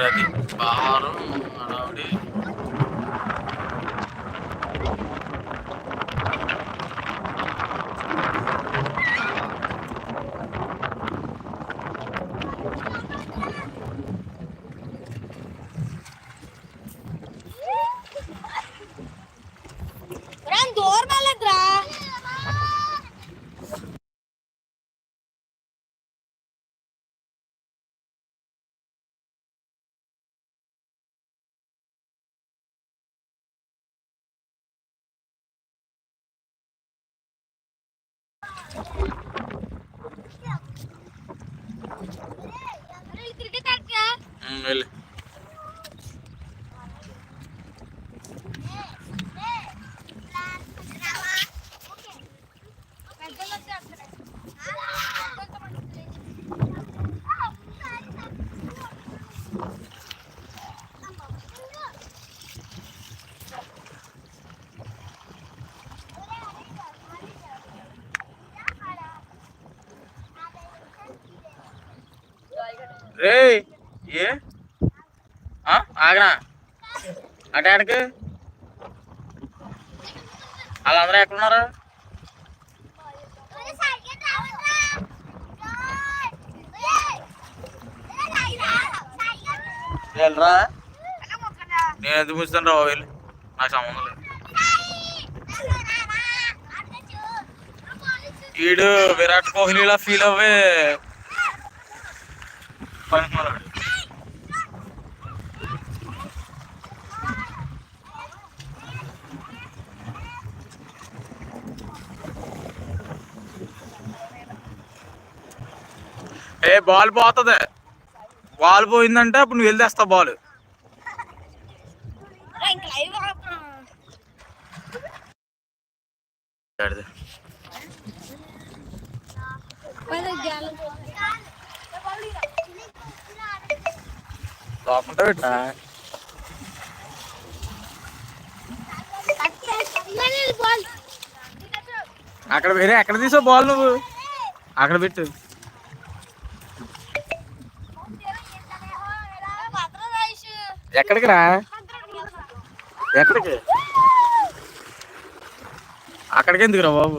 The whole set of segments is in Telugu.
রাখি পাহাড় মোটামুটি వెళ్ళి. రే ఏ? ఆ, ఆగనా? అటాడికి వాళ్ళందరూ ఎక్కడున్నారు? వెళ్ళరా? నేను ఎందుకు ముస్తాను రా వెళ్ళి నాకు సంబంధం లేదు. వీడు విరాట్ కోహ్లీలా ఫీల్ అవ్వే. ఏ బాల్ పోతుంది. బాల్ పోయిందంటే అప్పుడు నువ్వు వెళ్ళి తెస్తావు బాల్. పెట్టా. అక్కడ వేరే ఎక్కడ తీసావు బాల్ నువ్వు. అక్కడ పెట్టు. ఎక్కడికి రా? ఎక్కడికి? అక్కడికి ఎందుకు రా బాబు?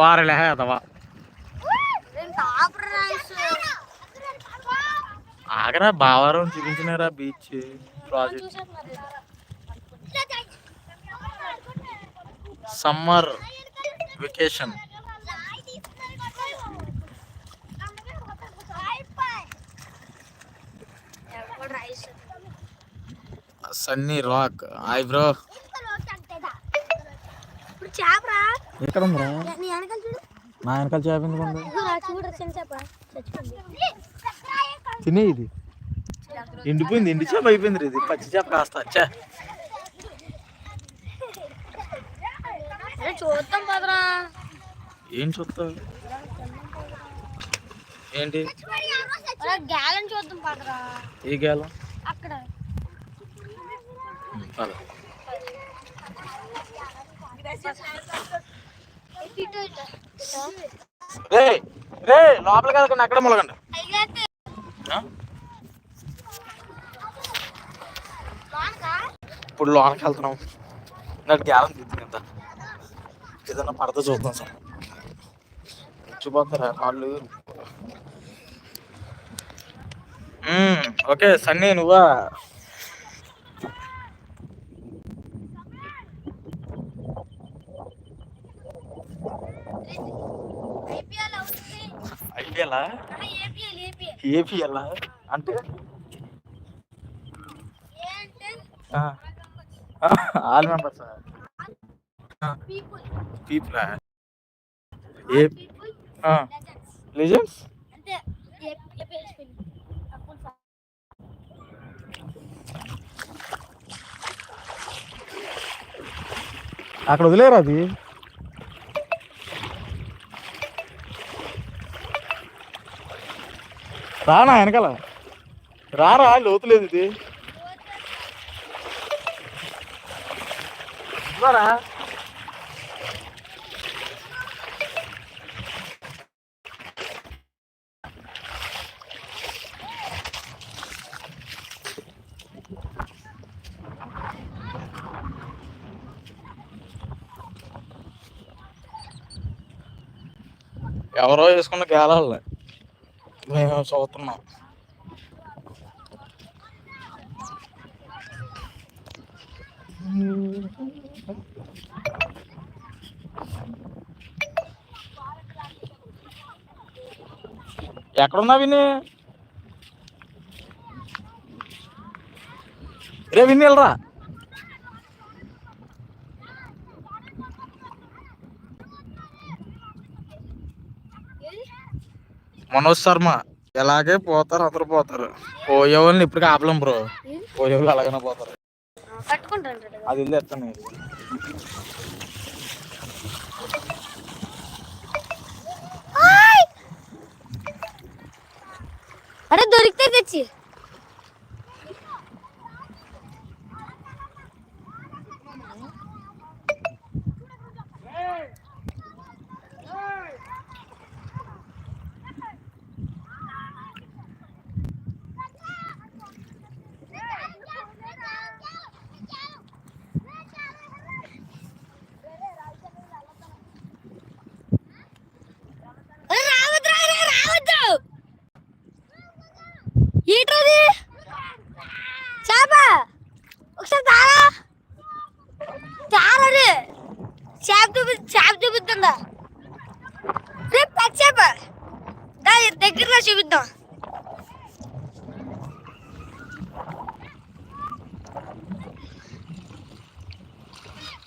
వారలే అదవా ఆగరా బావారం చూపించినారా beach project? Summer. Vacation Sunny rock hi bro ఎక్కడ ఉందిరా? నీ వెనకాల చూడు నా వెనకాల చేప ఎందుకు ఉంది? చూడరా చిన్న చేప చచ్చిపోయింది తినే ఇది. ఎండిపోయింది ఎండి చేప అయిపోయింది ఇది. పచ్చి చేప కాస్త చే అరే చూద్దాం పదరా. ఏం చూస్తావు? ఏంటి? గ్యాలన్ చూద్దాం పదరా. ఏ గేలం? అక్కడ. రే రే లోపలికి వెళ్ళకండి అక్కడ మొలగండి. ఇప్పుడు లోనకి వెళ్తున్నాం. నాకు గ్యాలం తీస్తుంది ఏదైనా పడత చూద్దాం సార్. వచ్చిపోతారా వాళ్ళు ఓకే సన్నీ నువ్వా? ఐపీఎలా? ఏపీఎల్? అంటే? All member people a legends అంటే ఏపీఎల్ స్పెల్లింగ్ అప్పుడు అక్కడ వదిలేరు అది? రానా వెనకాల? రారా లోతులేదు ఇది. రారా ఎవరో వేసుకున్న గేలాలి. మేము చూస్తున్నాం ఎక్కడున్నా విని? రే విని వెళ్ళరా. మనోజ్ శర్మ. ఎలాగే పోతారు అందరూ పోతారు. పోయే వాళ్ళని ఇప్పుడు ఆపలేం బ్రో. పోయే వాళ్ళు అలాగనే పోతారు. అది వెళ్ళి ఎత్తాను అరే దొరికితే తెచ్చి.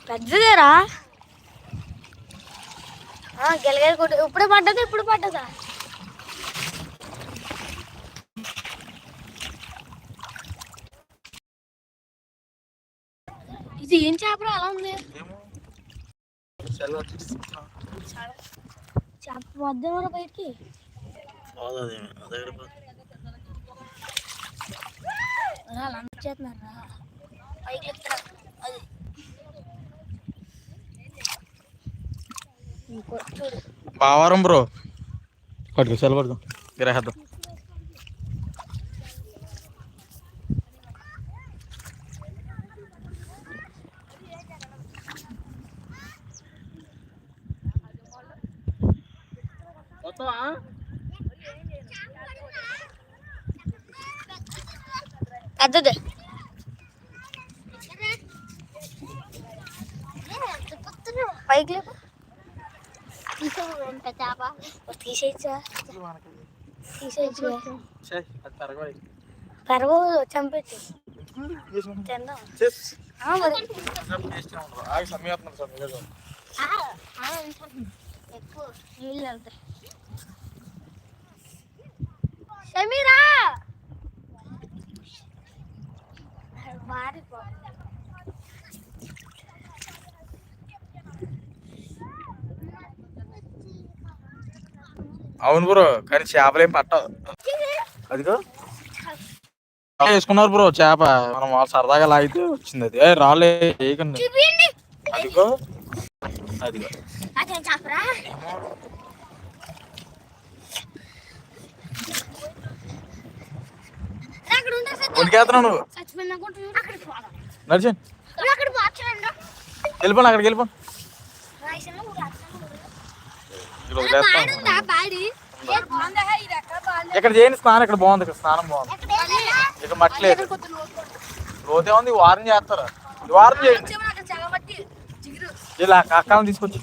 పెద్దదేరా? గెలగల కొట్టు. ఇప్పుడే పడ్డదా ఇప్పుడు పడ్డదా? ఇది ఏం చేపరా? అలా ఉంది. చేప వద్దామరా బయటికి? చేస్తున్నారా పైకి ఎక్కుతున్నా. అది. బావారం బ్రో. పట్టుకో సెల్ పట్టుకో. గిరాహద్దాం పెద్దది పైకి లేపు. తీసేయచ్చా తీసేయచ్చు పెరగ చంపేచ్చు తిందాం ఆ, మరి. ఎక్కువ నీళ్ళు వెళ్తాయి సమీరా మారిపో అవును బ్రో కానీ చేపలు ఏం పట్టవు. అదిగో. వేసుకున్నారు బ్రో చేప. మనం వాళ్ళు సరదాగా లాగితే వచ్చింది అది. ఏ రాలే వేయకండి చూపించండి. అదిగో. అదిగో. నువ్వు? పోచండి వెళ్ళిపోండి అక్కడికి వెళ్ళిపోండి. ఇక్కడ చేయండి స్నానం ఇక్కడ బాగుంది ఇక్కడ స్నానం బాగుంది. ఇక్కడ మట్టి లేదు. లోతే ఉంది వారం చేస్తారు? ఈ వారం చేయండి. ఇలా అక్కని తీసుకొచ్చి.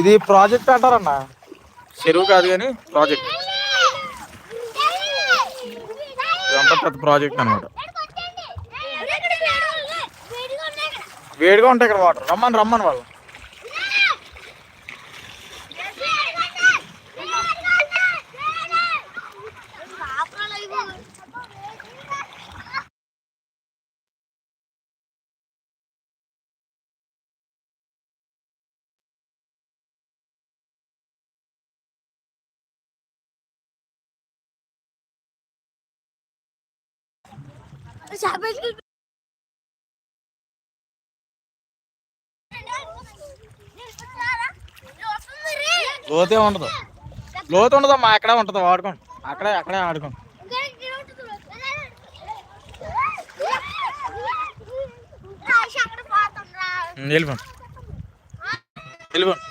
ఇది ప్రాజెక్ట్ అంటారన్న? చెరువు కాదు కానీ ప్రాజెక్ట్. ఇదంతా పెద్ద ప్రాజెక్ట్ అనమాట వేడిగా ఉంటాయి ఇక్కడ వాటర్. రమ్మని రమ్మని వాళ్ళు. లోతే ఉండదు. లోతు ఉండదమ్మా అక్కడే ఉంటుంది వాడుకోండి. అక్కడే అక్కడే ఆడుకోండి. వెళ్ళిపోండి వెళ్ళిపోండి